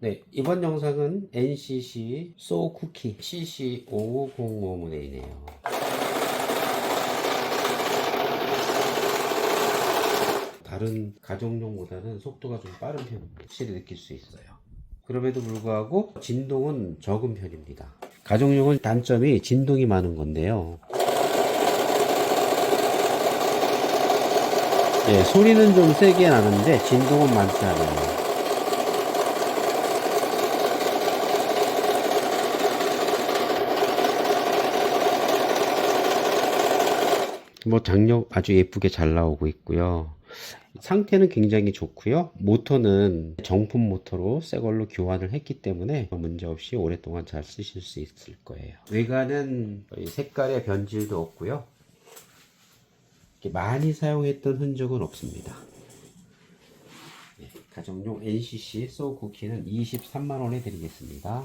네, 이번 영상은 NCC 소우 쿠키 CC5505 모델이네요. 다른 가정용보다는 속도가 좀 빠른 편입니다. 확실히 느낄 수 있어요. 그럼에도 불구하고 진동은 적은 편입니다. 가정용은 단점이 진동이 많은 건데요. 예, 소리는 좀 세게 나는데 진동은 많지 않아요. 뭐 장력 아주 예쁘게 잘 나오고 있고요. 상태는 굉장히 좋고요. 모터는 정품 모터로 새 걸로 교환을 했기 때문에 문제없이 오랫동안 잘 쓰실 수 있을 거예요. 외관은 색깔의 변질도 없고요. 많이 사용했던 흔적은 없습니다. 네, 가정용 NCC 소쿠키는 23만원에 드리겠습니다.